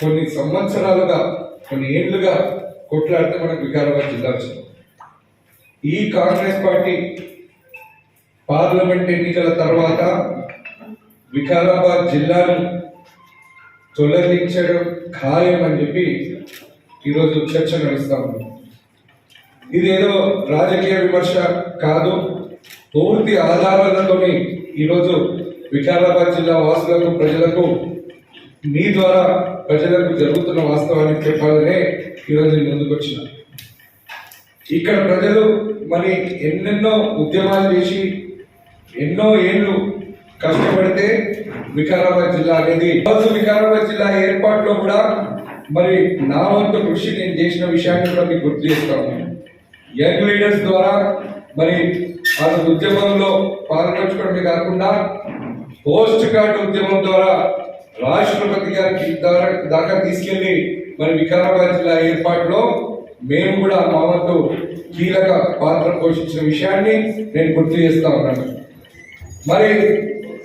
కొన్ని సంవత్సరాలుగా కొన్ని ఏళ్ళుగా కొట్లాడితే మనకు వికారాబాద్ జిల్లా వచ్చింది. ఈ కాంగ్రెస్ పార్టీ పార్లమెంట్ ఎన్నికల తర్వాత వికారాబాద్ జిల్లాను తొలగించడం ఖాయం అని చెప్పి ఈరోజు చర్చ నడుస్తా ఉంది. ఇదేదో రాజకీయ విమర్శ కాదు. పూర్తి ఆధారాలతోని ఈరోజు వికారాబాద్ జిల్లా వాసులకు ప్రజలకు మీ ద్వారా ప్రజలకు జరుగుతున్న వాస్తవాన్ని చెప్పాలనే ఈరోజు నేను ముందుకు ఇక్కడ ప్రజలు మరి ఎన్నెన్నో ఉద్యమాలు చేసి ఎన్నో ఏళ్ళు కష్టపడితే వికారాబాద్ జిల్లా అనేది రోజు వికారాబాద్ జిల్లా ఏర్పాటులో కూడా మరి నా వంతు కృషి నేను చేసిన విషయాన్ని కూడా మీకు గుర్తు చేస్తాను యంగ్ లీడర్స్ ద్వారా మరి వాళ్ళ ఉద్యమంలో పాల్గొనడమే కాకుండా పోస్ట్ కార్డ్ ఉద్యమం ద్వారా రాష్ట్రపతి గారికి దాకా- దాకా తీసుకెళ్ళి మరి వికారాబాద్ జిల్లా ఏర్పాటులో మేము కూడా మా వంతు కీలక పాత్ర పోషించిన విషయాన్ని నేను గుర్తు చేస్తా ఉన్నాను. మరి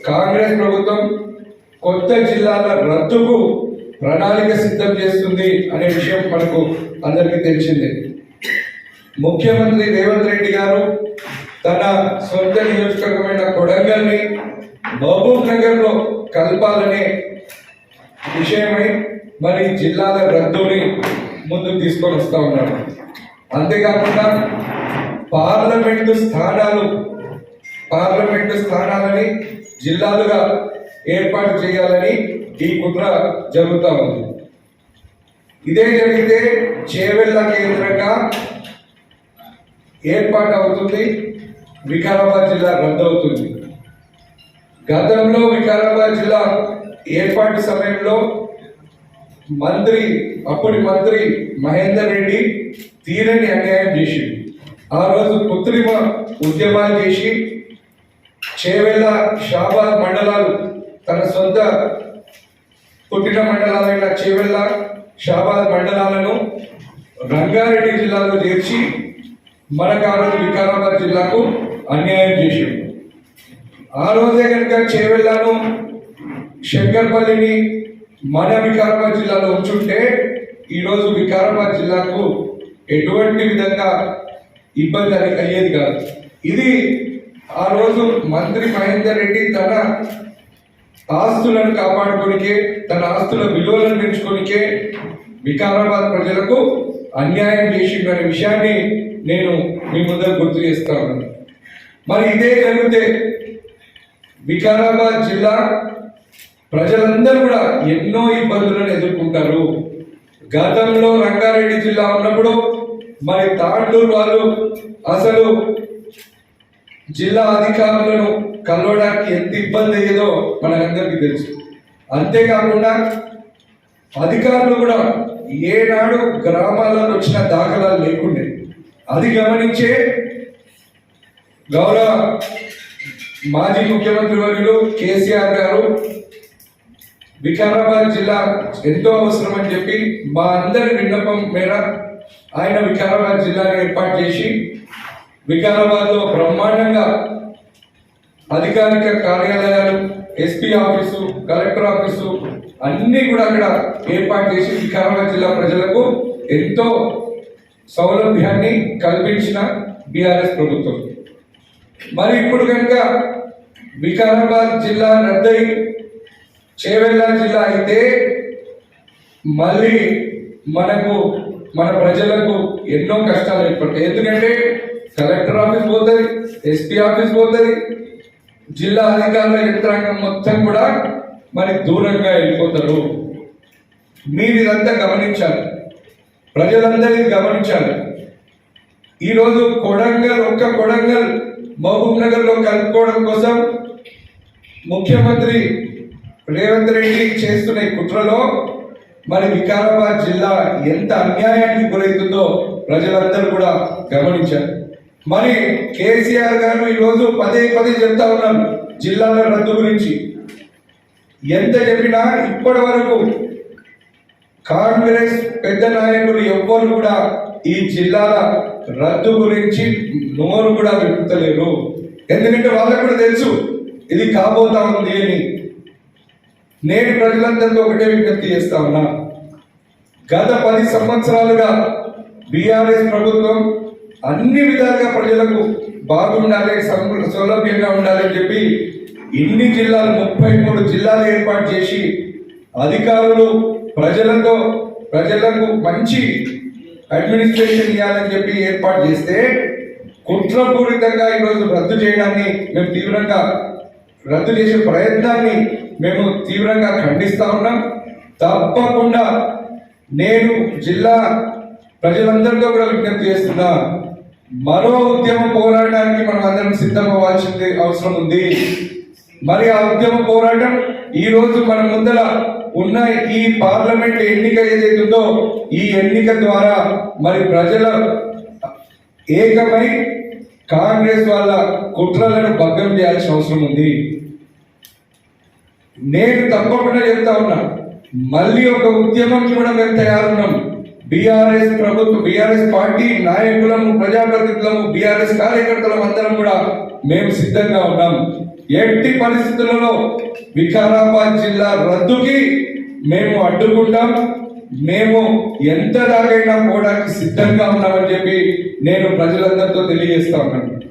కాంగ్రెస్ ప్రభుత్వం కొత్త జిల్లాల రద్దుకు ప్రణాళిక సిద్ధం చేస్తుంది అనే విషయం మనకు అందరికీ తెలిసిందే. ముఖ్యమంత్రి రేవంత్ రెడ్డి గారు తన సొంత నియోజకవర్గమైన కొడంగల్ని మహబూబ్ నగర్లో కలపాలనే విషయమై మరి జిల్లాల రద్దుని ముందుకు తీసుకొని వస్తూ ఉన్నారు. అంతేకాకుండా పార్లమెంటు స్థానాలు పార్లమెంటు స్థానాలని జిల్లాలుగా ఏర్పాటు చేయాలని ఈ కుట్ర జరుగుతూ ఉంది. ఇదే జరిగితే చేవెళ్ళ కేంద్రంగా ఏర్పాటు అవుతుంది వికారాబాద్ జిల్లా రద్దవుతుంది. గతంలో వికారాబాద్ జిల్లా ఏర్పాటు సమయంలో మంత్రి అప్పటి మంత్రి మహేందర్ రెడ్డి తీరని అన్యాయం చేసింది ఆ రోజు కృత్రిమ ఉద్యమాలు చేసి చేవెళ్ళ షాబాద్ మండలాలు తన సొంత పుట్టిన మండలాలైన చేవెళ్ళ షాబాద్ మండలాలను రంగారెడ్డి జిల్లాలో చేర్చి మనకు ఆ రోజు వికారాబాద్ జిల్లాకు అన్యాయం చేసిండు. ఆ రోజే కనుక చేవెళ్ళను శంకర్పల్లిని మన వికారాబాద్ జిల్లాలో ఉంచుంటే ఈరోజు వికారాబాద్ జిల్లాకు ఎటువంటి విధంగా ఇబ్బంది అయ్యేది కాదు. ఇది ఆ రోజు మంత్రి మహేందర్ రెడ్డి తన ఆస్తులను కాపాడుకోనికే తన ఆస్తుల విలువలను పెంచుకోనికే వికారాబాద్ ప్రజలకు అన్యాయం చేసిందనే విషయాన్ని నేను మీ ముందర గుర్తు చేస్తాను. మరి ఇదే జరిగితే వికారాబాద్ జిల్లా ప్రజలందరూ కూడా ఎన్నో ఇబ్బందులను ఎదుర్కొంటారు. గతంలో రంగారెడ్డి జిల్లా ఉన్నప్పుడు మరి తాండూరు వాళ్ళు అసలు జిల్లా అధికారులను కలవడానికి ఎంత ఇబ్బంది అయ్యేదో మనందరికీ తెలుసు. అంతేకాకుండా అధికారులు కూడా ఏనాడు గ్రామాలకు వచ్చిన దాఖలాలు లేకుండే అది గమనించే గౌరవ మాజీ ముఖ్యమంత్రి వర్యులు కేసీఆర్ గారు వికారాబాద్ జిల్లా ఎంతో అవసరం అని చెప్పి మా అందరి విన్నపం మేర ఆయన వికారాబాద్ జిల్లాని ఏర్పాటు చేసి వికారాబాద్లో బ్రహ్మాండంగా అధికారిక కార్యాలయాలు ఎస్పీ ఆఫీసు కలెక్టర్ ఆఫీసు అన్నీ కూడా అక్కడ ఏర్పాటు చేసి వికారాబాద్ జిల్లా ప్రజలకు ఎంతో సౌలభ్యాన్ని కల్పించిన బీఆర్ఎస్ ప్రభుత్వం. మరి ఇప్పుడు కనుక వికారాబాద్ జిల్లా రద్దయి చేవెళ్ళ జిల్లా అయితే మళ్ళీ మనకు మన ప్రజలకు ఎన్నో కష్టాలు ఏర్పడతాయి. ఎందుకంటే కలెక్టర్ ఆఫీస్ పోతుంది ఎస్పీ ఆఫీస్ పోతుంది జిల్లా అధికారుల యంత్రాంగం మొత్తం కూడా మరి దూరంగా వెళ్ళిపోతారు. మీరు ఇదంతా గమనించాలి. ప్రజలందరినీ గమనించాలి. ఈరోజు కొడంగల్ ఒక్క కొడంగల్ మహబూబ్ నగర్లో కలుపుకోవడం కోసం ముఖ్యమంత్రి రేవంత్ రెడ్డి చేస్తున్న ఈ కుట్రలో మరి వికారాబాద్ జిల్లా ఎంత అన్యాయానికి గురవుతుందో ప్రజలందరూ కూడా గమనించారు. మరి కేసీఆర్ గారు ఈరోజు పదే పదే చెప్తా ఉన్నారు జిల్లాల రద్దు గురించి. ఎంత చెప్పినా ఇప్పటి వరకు కాంగ్రెస్ పెద్ద నాయకులు ఎవ్వరు కూడా ఈ జిల్లాల రద్దు గురించి నోరు కూడా విప్పుతలేరు ఎందుకంటే వాళ్ళకు కూడా తెలుసు ఇది కాబోతా ఉంది అని. నేను ప్రజలందరితో ఒకటే విజ్ఞప్తి చేస్తా ఉన్నా. గత పది సంవత్సరాలుగా బీఆర్ఎస్ ప్రభుత్వం అన్ని విధాలుగా ప్రజలకు బాగుండాలి సౌలభ్యంగా ఉండాలని చెప్పి ఇన్ని జిల్లాలు ముప్పై మూడు జిల్లాలు ఏర్పాటు చేసి అధికారులు ప్రజలతో ప్రజలకు మంచి అడ్మినిస్ట్రేషన్ ఇవ్వాలని చెప్పి ఏర్పాటు చేస్తే కుట్రపూరితంగా ఈరోజు రద్దు చేయడాన్ని మేము తీవ్రంగా రద్దు చేసే ప్రయత్నాన్ని మేము తీవ్రంగా ఖండిస్తా ఉన్నాం. తప్పకుండా నేను జిల్లా ప్రజలందరితో కూడా విజ్ఞప్తి చేస్తున్నా మరో ఉద్యమ పోరాటానికి మనం అందరం సిద్ధం అవ్వాల్సింది అవసరం ఉంది. మరి ఆ ఉద్యమ పోరాటం ఈరోజు మన ముందర ఉన్న ఈ పార్లమెంట్ ఎన్నిక ఏదైతుందో ఈ ఎన్నిక ద్వారా మరి ప్రజల ఏకమై కాంగ్రెస్ వాళ్ళ కుట్రలను భగ్గం చేయాల్సిన అవసరం ఉంది. నేను తప్పకుండా చెప్తా ఉన్నా మళ్ళీ ఒక ఉద్యమం కూడా మేము తయారున్నాం. బీఆర్ఎస్ ప్రభుత్వం బీఆర్ఎస్ పార్టీ నాయకులము ప్రజాప్రతినిధులము బీఆర్ఎస్ కార్యకర్తలం అందరం కూడా మేము సిద్ధంగా ఉన్నాం. ఎట్టి పరిస్థితులలో వికారాబాద్ జిల్లా రద్దుకి మేము అడ్డుకుంటాం. మేము ఎంత దాకైనా పోవడానికి సిద్ధంగా ఉన్నామని చెప్పి నేను ప్రజలందరితో తెలియజేస్తా ఉన్నాను.